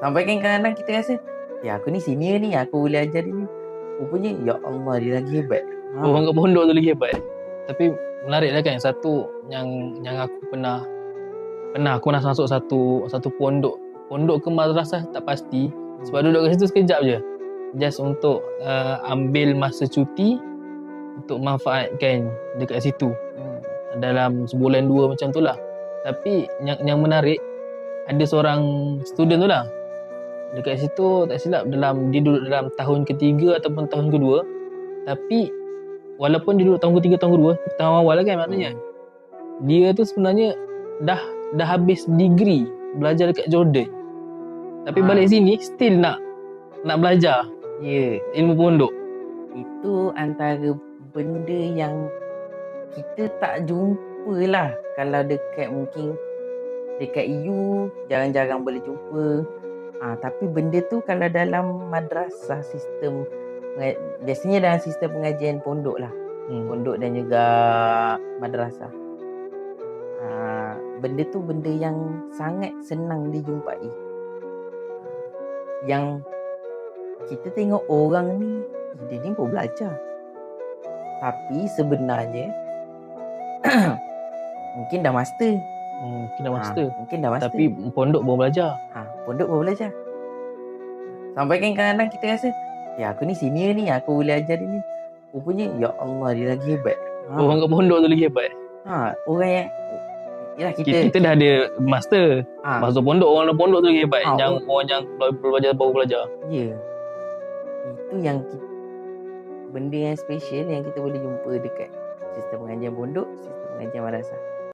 Sampai kan kadang-kadang kita rasa, ya aku ni senior ni, aku boleh ajar dia ni. Rupanya, ya Allah dia lagi hebat. Ha. Orang kat pondok tu lagi hebat. Tapi menarik lah kan satu yang yang aku pernah pernah aku nak masuk satu satu pondok. Pondok ke madrasah tak pasti. Sebab duduk kat situ sekejap je. Just untuk uh, ambil masa cuti untuk manfaatkan dekat situ. Hmm. dalam sebulan dua macam tu lah. Tapi yang yang menarik ada seorang student tu lah. Dekat situ tak silap dalam dia duduk dalam tahun ketiga ataupun tahun kedua. Tapi walaupun dia duduk tahun ketiga tahun kedua, tahun awal lah kan maknanya. Dia tu sebenarnya dah dah habis degree belajar dekat Jordan. Tapi Ah. balik sini still nak nak belajar Ya, ilmu pondok. itu antara benda yang kita tak jumpa lah. Kalau dekat mungkin dekat EU jarang-jarang boleh jumpa. Ah, tapi benda tu kalau dalam madrasah sistem biasanya dalam sistem pengajian pondok lah. Hmm. pondok dan juga madrasah. Ah, benda tu benda yang sangat senang dijumpai. Yang kita tengok orang ni, "Eh, dia ni pun belajar. Tapi sebenarnya mungkin dah master. Hmm, kena Ah, master. mungkin dah master. Tapi pondok baru belajar. ha, pondok pun belajar. Sampai kan kadang-kadang kita rasa, ya aku ni senior ni, aku boleh ajar dia ni. Rupanya, ya Allah dia lagi hebat. Ha. Orang kat pondok tu lagi hebat. Ha, orang yang Yalah Kita, kita, kita dah ada master. ha, Masuk pondok, orang dalam pondok tu lagi hebat. Ah, yang orang yang baru belajar baru belajar. ya. Itu yang kita, benda yang special yang kita boleh jumpa dekat sistem pengajian pondok, sistem pengajian madrasah.